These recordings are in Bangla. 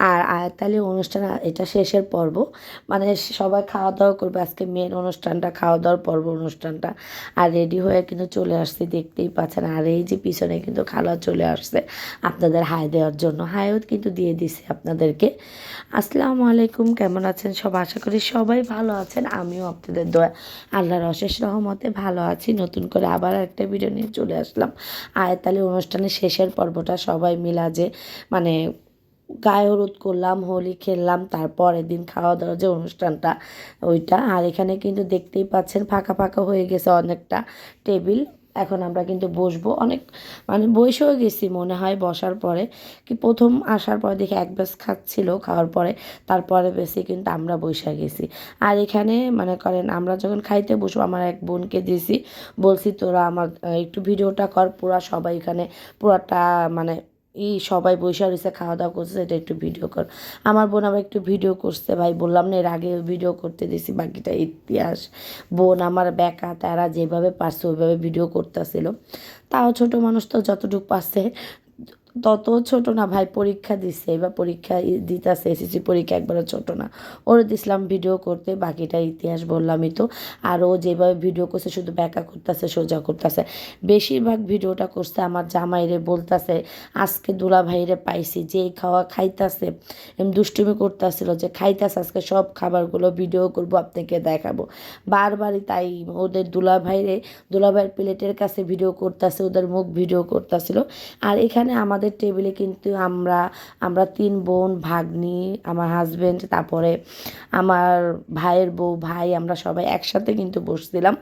আর আয়াতালি অনুষ্ঠান, এটা শেষের পর্ব। মানে সবাই খাওয়া দাওয়া করবে। আজকে মেন অনুষ্ঠানটা খাওয়া দাওয়ার পর্ব অনুষ্ঠানটা। আর রেডি হয়ে কিন্তু চলে আসছি, দেখতেই পাচ্ছেন। আর এই যে পিছনে কিন্তু খালা চলে আসছে আপনাদের হাই দেওয়ার জন্য। হাইও কিন্তু দিয়ে দিছে আপনাদেরকে। আসসালামু আলাইকুম, কেমন আছেন সব আশা করি সবাই ভালো আছেন। আমিও আপনাদের দয়া, আল্লাহর অশেষ রহমতে ভালো আছি। নতুন করে আবার একটা ভিডিও নিয়ে চলে আসলাম। আয়তালি অনুষ্ঠানের শেষের পর্বটা সবাই মিলা যে মানে গায়ে হলুদ করলাম, হোলি খেললাম, তারপরের দিন খাওয়া দাওয়ার যে অনুষ্ঠানটা, ওইটা। আর এখানে কিন্তু দেখতেই পাচ্ছেন, ফাঁকা ফাঁকা হয়ে গেছে অনেকটা টেবিল। এখন আমরা কিন্তু বসবো। অনেক মানে বসেও গেছি মনে হয় বসার পরে। কি প্রথম আসার পরে দেখে এক ব্যাস খাচ্ছিল, খাওয়ার পরে তারপরে বেশি কিন্তু আমরা বসে গেছি। আর এখানে মনে করেন, আমরা যখন খাইতে বসবো, আমার এক বোনকে দিয়েছি বলছি, তোরা আমার, একটু ভিডিওটা কর, পুরা সবাই এখানে, পুরাটা মানে এই সবাই বসে রয়েছে খাওয়া দাওয়া করছে এটা একটু ভিডিও কর আমার বোন আবার একটু ভিডিও করছে, ভাই বললাম না, এর আগে ভিডিও করতে দিছি বাকিটা ইতিহাস। বোন আমার ব্যাকা তারা যেভাবে পারছে, ওইভাবে ভিডিও করতেছিল। তাও ছোট মানুষ তো যতটুকু পারছে তত ছোট না, ভাই পরীক্ষা দিছে, এবার পরীক্ষা দিতেছে, এসএসসি পরীক্ষা একবারে ছোট না। ওর দিছিলাম ভিডিও করতে, বাকিটা ইতিহাস বললামই তো। আর ও যেভাবে ভিডিও করছে, শুধু ব্যাকা করতেছে, সোজা করতেছে। বেশিরভাগ ভিডিওটা করছে আমার জামাইরে বলতেছে, আজকে দুলা ভাইরে পাইছি যেই খাওয়া খাইতাছে দুষ্টুমি করতেছিল যে খাইতাছে, আজকে সব খাবারগুলো ভিডিও করব, আপনাকে দেখাবো। বারবারই তাই ওদের দুলা ভাইরে দুলা ভাইয়ের প্লেটের কাছে ভিডিও করতেছে, ওদের মুখ ভিডিও করতেছিল। আর এখানে আমাদের টেবিলে কিন্তু আমরা আমরা তিন বোন, ভাগ্নি, আমার হাজবেন্ড তারপরে আমার ভাইয়ের বউ, ভাই, আমরা সবাই একসাথে কিন্তু বসছিলাম।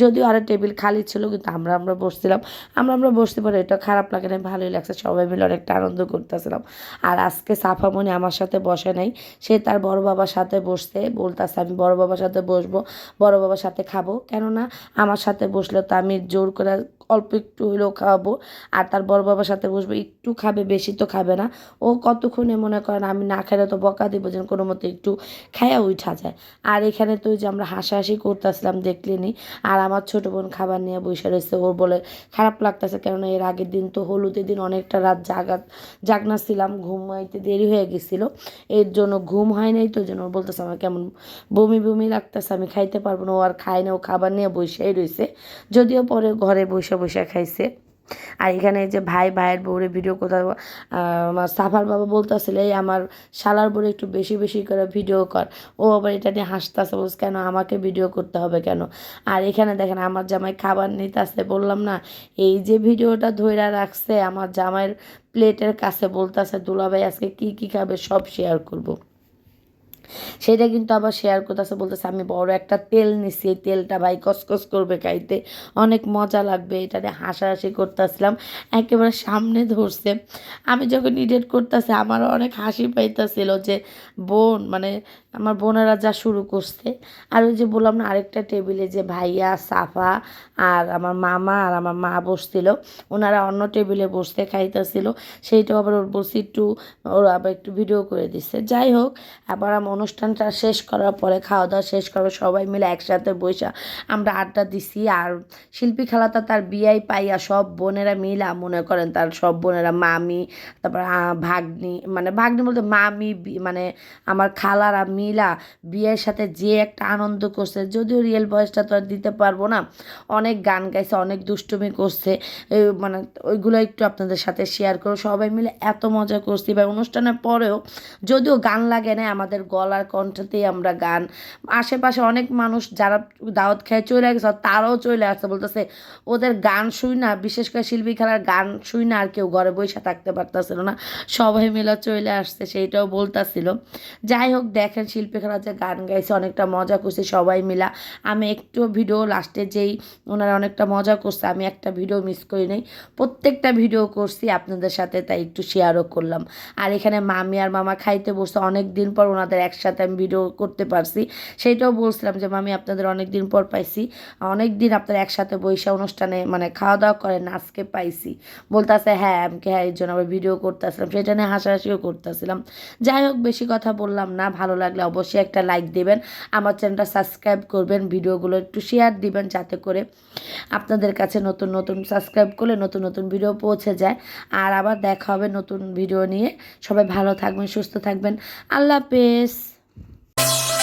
যদিও আরও টেবিল খালি ছিল, কিন্তু আমরা আমরা বসছিলাম। আমরা আমরা বসতে পারি, এটা খারাপ লাগে না ভালোই লাগছে, সবাই মিলে অনেকটা আনন্দ করতেছিলাম। আর আজকে সাফামণি আমার সাথে বসে নাই, সে তার বড় বাবার সাথে বসতে বলতেছে আমি বড় বাবার সাথে বসবো, বড় বাবার সাথে খাব। কেননা আমার সাথে বসলে তো আমি জোর করে অল্প একটু হইলেও খাওয়াবো। আর তার বড় বাবার সাথে বসবো, একটু খাবে, বেশি তো খাবে না। ও কতক্ষণে মনে করেন আমি না খেলে তো বকা দিব, যেন কোনো মতো একটু খায়া উঠা যায়। আর এখানে তো যে আমরা হাসাহাসি করতেছিলাম দেখলেনি আর আমার ছোটো বোন খাবার নিয়ে বসে রয়েছে, ওর বলে খারাপ লাগতেছে, কেননা এর আগের দিন তো হলুদের দিন অনেকটা রাত জাগা জাগনা ছিলাম ঘুমাইতে দেরি হয়ে গেছিল। এর জন্য ঘুম হয় নাই তো জন্য ওর বলতেছে আমার কেমন বমি বমি লাগতেছে, আমি খাইতে পারব না, ও আর খায় না, ও খাবার নিয়ে বসেই রয়েছে। যদিও পরে ঘরে বসে বসে খাইছে। আর এখানে যে ভাই, ভাইয়ের বউরে ভিডিও কোথাও আমার সাফার বাবা বলতেছিল, এই আমার শালার বউরে একটু বেশি বেশি করে ভিডিও কর। ও আবার এটা নিয়ে হাসতেছে, বলছে, কেন আমাকে ভিডিও করতে হবে কেন? আর এখানে দেখেন, আমার জামাই খাবার নিতেছে, বললাম না, এই যে ভিডিওটা ধইরা রাখছে, আমার জামাইয়ের প্লেটের কাছে বলতেছে, দুলাভাই আজকে কি কি খাবে সব শেয়ার করব। সেটা কিন্তু আবার শেয়ার করতেছে, বলতেছে, আমি বড় একটা তেল নিছি, এই তেলটা ভাই কসকস করবে খাইতে। অনেক মজা লাগবে এটাতে হাসাহাসি করতেছিলাম, একেবারে সামনে ধরছে। আমি যখন ইডিট করতেছি, আমারও অনেক হাসি পাইতেছিল যে, বোন মানে আমার বোনেরা যা শুরু করছে, আর ওই যে বললাম না, আরেকটা টেবিলে যে ভাইয়া, সাফা আর আমার মামা আর আমার মা বসছিল, ওনারা অন্য টেবিলে বসতে খাইতেছিল, সেইটাও আবার ওর বসে একটু, ওর আবার একটু ভিডিও করে দিচ্ছে যাই হোক, আবার আমার অনুষ্ঠানটা শেষ করার পরে খাওয়া দাওয়া শেষ করার সবাই মিলে একসাথে বসে আমরা আড্ডা দিছি। আর শিল্পী খেলাটা তার বিয়াই পাইয়া সব বোনেরা মিলা মনে করেন তার সব বোনেরা মামি, তারপর ভাগ্নি মানে ভাগ্নি বলতে মামি মানে আমার খালারা মিলা বিয়ের সাথে যে একটা আনন্দ করছে। যদিও রিয়েল ভয়েসটা তো আর দিতে পারব না, অনেক গান গাইছে, অনেক দুষ্টুমি করছে। মানে ওইগুলো একটু আপনাদের সাথে শেয়ার করো সবাই মিলে এত মজা করছি। বা অনুষ্ঠানের পরেও যদিও গান লাগে না আমাদের গলার কণ্ঠতেই আমরা গান। আশেপাশে অনেক মানুষ যারা দাওয়াত খেয়ে চলে গেছে, তারাও চলে আসছে, বলতেছে, ওদের গান শুই না, বিশেষ করে শিল্পী খেলার গান শুই না, আর কেউ ঘরে বসে থাকতে পারতেছিল না। সবাই মিলে চলে আসছে, সেইটাও বলতাছিল। যাই হোক, দেখেন শিল্পী খেলা যে গান গাইছে, অনেকটা মজা করছে সবাই মিলা। আমি একটু ভিডিও লাস্টে যেই ওনারা অনেকটা মজা করছে, আমি একটা ভিডিও মিস করি নাই। প্রত্যেকটা ভিডিও করছি আপনাদের সাথে, তাই একটু শেয়ারও করলাম। আর এখানে মামি আর মামা খাইতে বসছে অনেক দিন পর ওনাদের এক একসাথে আমি ভিডিও করতে পারছি। সেইটাও বলছিলাম যে, মামি, আপনাদের অনেক দিন পর পাইছি। অনেক দিন আপনারা একসাথে বৈশা অনুষ্ঠানে মানে খাওয়া দাওয়া করেন, আজকে পাইছি। বলতেছে হ্যাঁ আমি হ্যাঁ এই জন্য আবার ভিডিও করতেছিলাম। সেটা নিয়ে হাসাহাসিও করতেছিলাম। যাই হোক, বেশি কথা বললাম না। ভালো লাগলে অবশ্যই একটা লাইক দেবেন। আমার চ্যানেলটা সাবস্ক্রাইব করবেন। ভিডিওগুলো একটু শেয়ার দিবেন যাতে করে আপনাদের কাছে নতুন নতুন সাবস্ক্রাইব করলে নতুন নতুন ভিডিও পৌঁছে যায়। আর আবার দেখা হবে নতুন ভিডিও নিয়ে। সবাই ভালো থাকবেন, সুস্থ থাকবেন। আল্লাহ হাফেজ। you